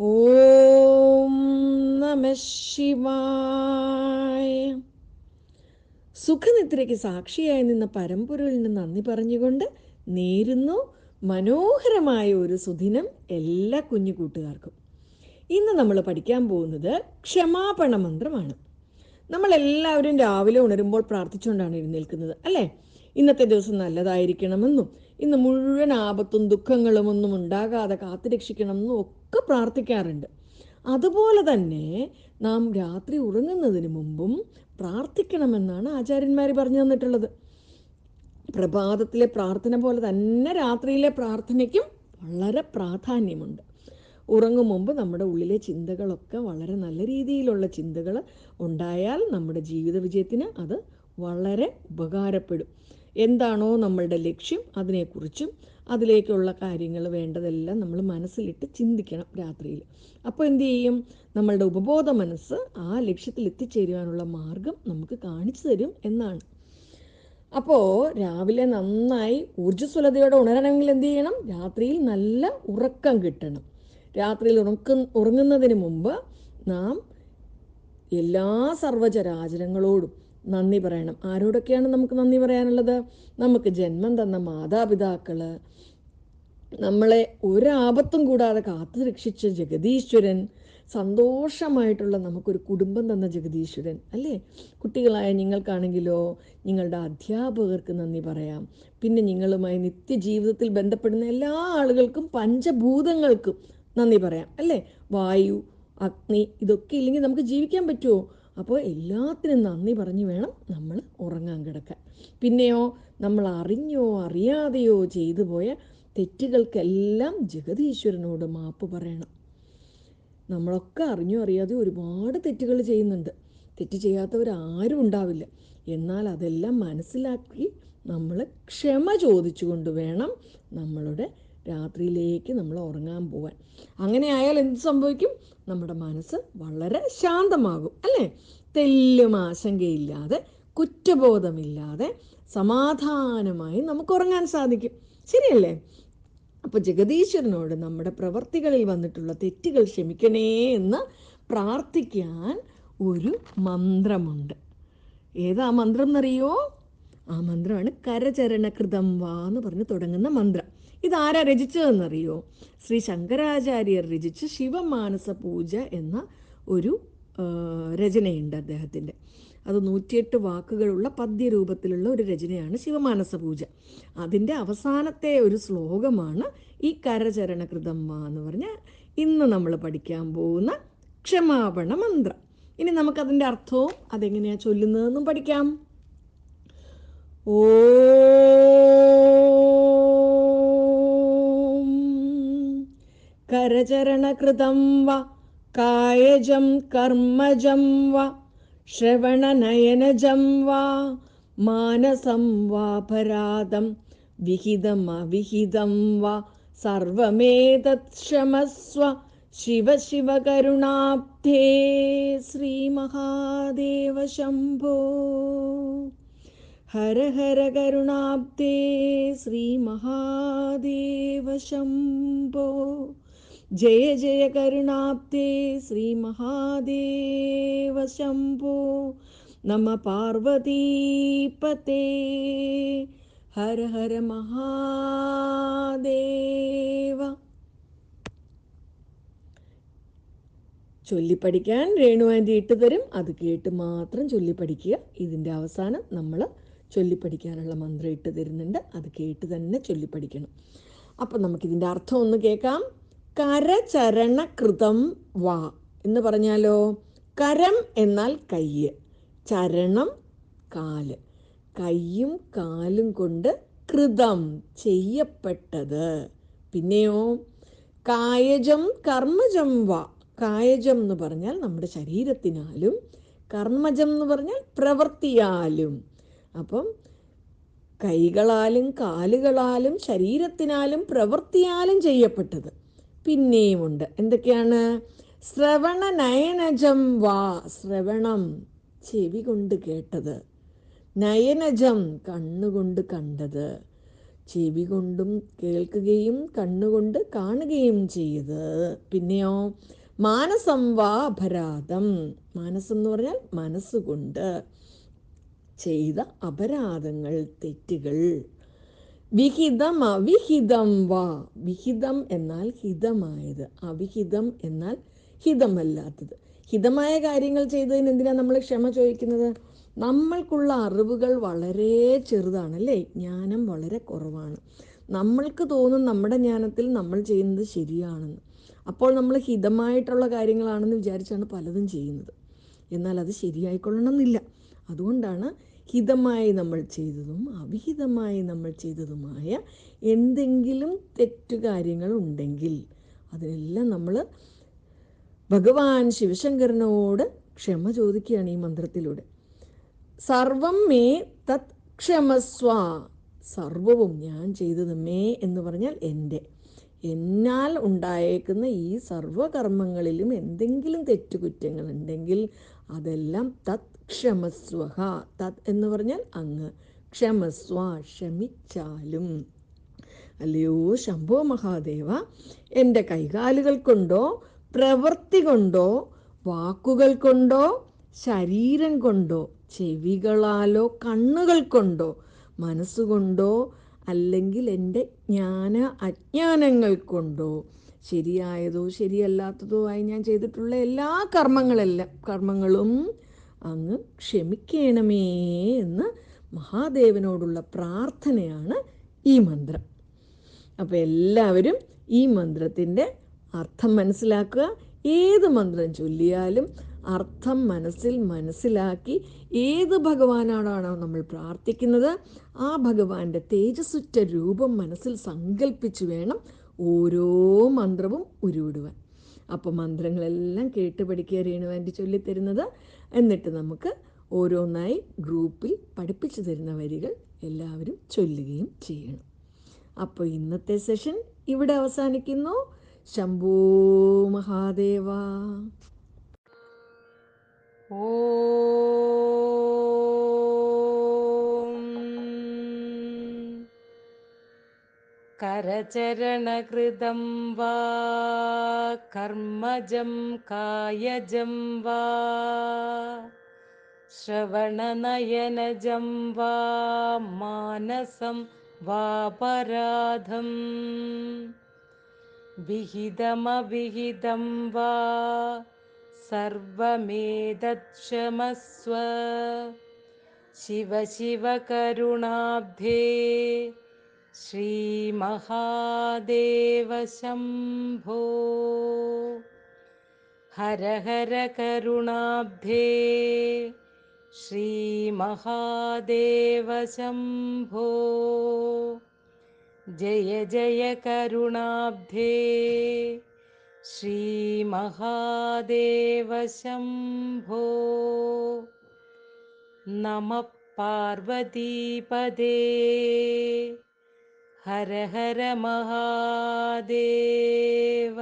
ഓം നമ ശിവായ. സുഖനിദ്രയ്ക്ക് സാക്ഷിയായി നിന്ന പരമ്പൊരുളിന് നന്ദി പറഞ്ഞുകൊണ്ട് നേരുന്നു മനോഹരമായ ഒരു സുദിനം എല്ലാ കുഞ്ഞു കൂട്ടുകാർക്കും. ഇന്ന് നമ്മൾ പഠിക്കാൻ പോകുന്നത് ക്ഷമാപണ മന്ത്രമാണ്. നമ്മളെല്ലാവരും രാവിലെ ഉണരുമ്പോൾ പ്രാർത്ഥിച്ചുകൊണ്ടാണ് എഴുന്നേൽക്കുന്നത് അല്ലേ? ഇന്നത്തെ ദിവസം നല്ലതായിരിക്കണമെന്നും ഇന്ന് മുഴുവൻ ആപത്തും ദുഃഖങ്ങളും ഒന്നും ഉണ്ടാകാതെ കാത്തുരക്ഷിക്കണമെന്നും ഒക്കെ പ്രാർത്ഥിക്കാറുണ്ട്. അതുപോലെ തന്നെ നാം രാത്രി ഉറങ്ങുന്നതിന് മുമ്പും പ്രാർത്ഥിക്കണമെന്നാണ് ആചാര്യന്മാർ പറഞ്ഞു തന്നിട്ടുള്ളത്. പ്രഭാതത്തിലെ പ്രാർത്ഥന പോലെ തന്നെ രാത്രിയിലെ പ്രാർത്ഥനയ്ക്കും വളരെ പ്രാധാന്യമുണ്ട്. ഉറങ്ങും മുമ്പ് നമ്മുടെ ഉള്ളിലെ ചിന്തകളൊക്കെ വളരെ നല്ല രീതിയിലുള്ള ചിന്തകൾ ഉണ്ടായാൽ നമ്മുടെ ജീവിത വിജയത്തിന് അത് വളരെ ഉപകാരപ്പെടും. എന്താണോ നമ്മളുടെ ലക്ഷ്യം അതിനെക്കുറിച്ചും അതിലേക്കുള്ള കാര്യങ്ങൾ വേണ്ടതെല്ലാം നമ്മൾ മനസ്സിലിട്ട് ചിന്തിക്കണം രാത്രിയിൽ. അപ്പോൾ എന്തു ചെയ്യും? നമ്മളുടെ ഉപബോധ മനസ്സ് ആ ലക്ഷ്യത്തിൽ എത്തിച്ചേരുവാനുള്ള മാർഗം നമുക്ക് കാണിച്ചു തരും എന്നാണ്. അപ്പോൾ രാവിലെ നന്നായി ഊർജസ്വലതയോടെ ഉണരണമെങ്കിൽ എന്ത് ചെയ്യണം? രാത്രിയിൽ നല്ല ഉറക്കം കിട്ടണം. രാത്രിയിൽ ഉറക്ക ഉറങ്ങുന്നതിന് മുമ്പ് നാം എല്ലാ സർവചരാചരങ്ങളോടും നന്ദി പറയണം. ആരോടൊക്കെയാണ് നമുക്ക് നന്ദി പറയാനുള്ളത്? നമുക്ക് ജന്മം തന്ന മാതാപിതാക്കൾ നമ്മളെ ഒരാപത്തും കൂടാതെ കാത്തു രക്ഷിച്ച ജഗദീശ്വരൻ സന്തോഷമായിട്ടുള്ള നമുക്കൊരു കുടുംബം തന്ന ജഗദീശ്വരൻ അല്ലേ? കുട്ടികളായ നിങ്ങൾക്കാണെങ്കിലോ നിങ്ങളുടെ അധ്യാപകർക്ക് നന്ദി പറയാം. പിന്നെ നിങ്ങളുമായി നിത്യജീവിതത്തിൽ ബന്ധപ്പെടുന്ന എല്ലാ ആളുകൾക്കും പഞ്ചഭൂതങ്ങൾക്കും നന്ദി പറയാം അല്ലേ? വായു അഗ്നി ഇതൊക്കെ ഇല്ലെങ്കിൽ നമുക്ക് ജീവിക്കാൻ പറ്റുമോ അപ്പോൾ എല്ലാത്തിനും നന്ദി പറഞ്ഞു വേണം നമ്മൾ ഉറങ്ങാൻ കിടക്കാൻ. പിന്നെയോ നമ്മൾ അറിഞ്ഞോ അറിയാതെയോ ചെയ്തു പോയ തെറ്റുകൾക്കെല്ലാം ജഗതീശ്വരനോട് മാപ്പ് പറയണം. നമ്മളൊക്കെ അറിഞ്ഞോ അറിയാതെയോ ഒരുപാട് തെറ്റുകൾ ചെയ്യുന്നുണ്ട്. തെറ്റ് ചെയ്യാത്തവരാരും ഉണ്ടാവില്ല. എന്നാൽ അതെല്ലാം മനസ്സിലാക്കി നമ്മൾ ക്ഷമ ചോദിച്ചുകൊണ്ട് വേണം നമ്മളുടെ രാത്രിയിലേക്ക് നമ്മൾ ഉറങ്ങാൻ പോവാൻ. അങ്ങനെ ആയാൽ എന്ത് സംഭവിക്കും? നമ്മുടെ മനസ്സ് വളരെ ശാന്തമാകും അല്ലേ? തെല്ലും ആശങ്കയില്ലാതെ കുറ്റബോധമില്ലാതെ സമാധാനമായി നമുക്ക് ഉറങ്ങാൻ സാധിക്കും. ശരിയല്ലേ? അപ്പോൾ ജഗദീശ്വരനോട് നമ്മുടെ പ്രവർത്തികളിൽ വന്നിട്ടുള്ള തെറ്റുകൾ ക്ഷമിക്കണേ എന്ന് പ്രാർത്ഥിക്കാൻ ഒരു മന്ത്രമുണ്ട്. ഏതാ മന്ത്രം എന്നറിയോ? ആ മന്ത്രമാണ് കരചരണകൃതം വാ എന്ന് പറഞ്ഞ് തുടങ്ങുന്ന മന്ത്രം. ഇതാരാ രചിച്ചതെന്നറിയോ? ശ്രീ ശങ്കരാചാര്യർ രചിച്ച ശിവമാനസ പൂജ എന്ന ഒരു രചനയുണ്ട് അദ്ദേഹത്തിന്റെ അത് നൂറ്റിയെട്ട് വാക്കുകളുള്ള പദ്യരൂപത്തിലുള്ള ഒരു രചനയാണ് ശിവമാനസ പൂജ. അതിന്റെ അവസാനത്തെ ഒരു ശ്ലോകമാണ് ഈ കരചരണകൃതം വാ എന്ന് പറഞ്ഞാൽ ഇന്ന് നമ്മൾ പഠിക്കാൻ പോകുന്ന ക്ഷമാപണ മന്ത്രം. ഇനി നമുക്കതിന്റെ അർത്ഥവും അതെങ്ങനെയാണ് ചൊല്ലുന്നതെന്നും പഠിക്കാം. ഓം കരചരണകൃതം वा कायजं कर्मजं वा ശ്രവണനയനജം വാ മാനസം वापराधं വിഹിതം वा सर्वमेतत् സർവമേതത് शिव शिव करुणाब्धे श्रीमहादेव ശ്രീമഹാദേവ കരുണാബ്ദേ ശ്രീ മഹാദേവ ശംഭോ. ജയ ജയ കരുണാബ്ദേ ശ്രീ മഹാദേവ ശംഭോ. നമ പാർവതീപതേ. ഹര ഹര മഹാദേവ. ചൊല്ലിപ്പഠിക്കാൻ രേണു ആന്റി ഇട്ടുതരും. അത് കേട്ട് മാത്രം ചൊല്ലിപ്പഠിക്കുക. ഇതിന്റെ അവസാനം നമ്മൾ ചൊല്ലിപ്പഠിക്കാനുള്ള മന്ത്രം ഇട്ട് തരുന്നുണ്ട്. അത് കേട്ട് തന്നെ ചൊല്ലിപ്പഠിക്കണം. അപ്പം നമുക്കിതിന്റെ അർത്ഥം ഒന്ന് കേൾക്കാം. കരചരണകൃതം വാ എന്ന് പറഞ്ഞാലോ? കരം എന്നാൽ കയ്യ് ചരണം കാൽ. കയ്യും കാലും കൊണ്ട് കൃതം ചെയ്യപ്പെട്ടത്. പിന്നെയോ? കായജം കർമ്മജം വാ. കായജം എന്ന് പറഞ്ഞാൽ നമ്മുടെ ശരീരത്തിനാലും കർമ്മജം എന്ന് പറഞ്ഞാൽ പ്രവൃത്തിയാലും. അപ്പം കൈകളാലും കാലുകളാലും ശരീരത്തിനാലും പ്രവൃത്തിയാലും ചെയ്യപ്പെട്ടത് പിന്നെയുമുണ്ട്. എന്തൊക്കെയാണ്? ശ്രവണ നയനജം വാ ശ്രവണം ചെവി കൊണ്ട് കേട്ടത്. നയനജം കണ്ണുകൊണ്ട് കണ്ടത്. ചെവി കൊണ്ടും കേൾക്കുകയും കണ്ണുകൊണ്ട് കാണുകയും ചെയ്ത്. പിന്നെയോ? മാനസം വാ അപരാധം. മാനസം എന്ന് പറഞ്ഞാൽ മനസ്സുകൊണ്ട്. ചെയ്ത അപരാധങ്ങൾ തെറ്റുകൾ. വിഹിതം അവിഹിതം വാ. വിഹിതം എന്നാൽ ഹിതമായത്. അവിഹിതം എന്നാൽ ഹിതമല്ലാത്തത്. ഹിതമായ കാര്യങ്ങൾ ചെയ്തതിന് എന്തിനാണ് നമ്മൾ ക്ഷമ ചോദിക്കുന്നത്? നമ്മൾക്കുള്ള അറിവുകൾ വളരെ ചെറുതാണ് അല്ലേ ജ്ഞാനം വളരെ കുറവാണ്. നമ്മൾക്ക് തോന്നും നമ്മുടെ ജ്ഞാനത്തിൽ നമ്മൾ ചെയ്യുന്നത് ശരിയാണെന്ന്. അപ്പോൾ നമ്മൾ ഹിതമായിട്ടുള്ള കാര്യങ്ങളാണെന്ന് വിചാരിച്ചാണ് പലതും ചെയ്യുന്നത്. എന്നാൽ അത് ശരിയായിക്കൊള്ളണമെന്നില്ല. അതുകൊണ്ടാണ് ഹിതമായി നമ്മൾ ചെയ്തതും അവിഹിതമായി നമ്മൾ ചെയ്തതുമായ എന്തെങ്കിലും തെറ്റുകാര്യങ്ങൾ ഉണ്ടെങ്കിൽ അതിനെല്ലാം നമ്മൾ ഭഗവാൻ ശിവശങ്കരനോട് ക്ഷമ ചോദിക്കുകയാണ് ഈ മന്ത്രത്തിലൂടെ. സർവം മേ തത് ക്ഷമസ്വ. സർവവും ഞാൻ ചെയ്തത് മേ എന്ന് പറഞ്ഞാൽ എന്റെ. എന്നാൽ ഉണ്ടായേക്കുന്ന ഈ സർവകർമ്മങ്ങളിലും എന്തെങ്കിലും തെറ്റുകുറ്റങ്ങൾ ഉണ്ടെങ്കിൽ അതെല്ലാം തത് ക്ഷമസ്വഹ. തത് എന്ന് പറഞ്ഞാൽ അങ്ങ്. ക്ഷമസ്വ ക്ഷമിച്ചാലും. അല്ലയോ ശംഭോ മഹാദേവ എന്റെ കൈകാലുകൾ കൊണ്ടോ പ്രവൃത്തി കൊണ്ടോ വാക്കുകൾ കൊണ്ടോ ശരീരം കൊണ്ടോ ചെവികളാലോ കണ്ണുകൾ കൊണ്ടോ മനസ്സുകൊണ്ടോ അല്ലെങ്കിൽ എന്റെ ജ്ഞാന അജ്ഞാനങ്ങൾ കൊണ്ടോ ശരിയായതോ ശരിയല്ലാത്തതോ ആയി ഞാൻ ചെയ്തിട്ടുള്ള എല്ലാ കർമ്മങ്ങളെല്ലാം കർമ്മങ്ങളും അങ്ങ് ക്ഷമിക്കണമേ എന്ന് മഹാദേവനോടുള്ള പ്രാർത്ഥനയാണ് ഈ മന്ത്രം. അപ്പോൾ എല്ലാവരും ഈ മന്ത്രത്തിന്റെ അർത്ഥം മനസ്സിലാക്കുക. ഏത് മന്ത്രം ചൊല്ലിയാലും അർത്ഥം മനസ്സിൽ മനസ്സിലാക്കി ഏത് ഭഗവാനോടാണോ നമ്മൾ പ്രാർത്ഥിക്കുന്നത് ആ ഭഗവാന്റെ തേജസ്സുറ്റ രൂപം മനസ്സിൽ സങ്കല്പിച്ചു വേണം ഓരോ മന്ത്രവും ഉരുവിടുവാൻ. അപ്പോൾ മന്ത്രങ്ങളെല്ലാം കേട്ട് പഠിക്കുക രേണുവാന്റെ ചൊല്ലിത്തരുന്നത്. എന്നിട്ട് നമുക്ക് ഓരോന്നായി ഗ്രൂപ്പിൽ പഠിപ്പിച്ചു തരുന്ന വരികൾ എല്ലാവരും ചൊല്ലുകയും ചെയ്യണം. അപ്പോൾ ഇന്നത്തെ സെഷൻ ഇവിടെ അവസാനിക്കുന്നു. ശംഭോ മഹാദേവ. ഓം करचरणकृतं वा कर्मजं कायजं वा श्रवणनयनजं वा मानसं वापराधम् विहितमविहितं वा सर्वमेतत्क्षमस्व। शिव शिव करुणाब्धे श्रीमहादेवशम्भो। हर हर करुणाब्धे श्रीमहादेवशम्भो। जय जय करुणाब्धे श्रीमहादेवशम्भो। नमः पार्वतीपदे। हर हर महादेव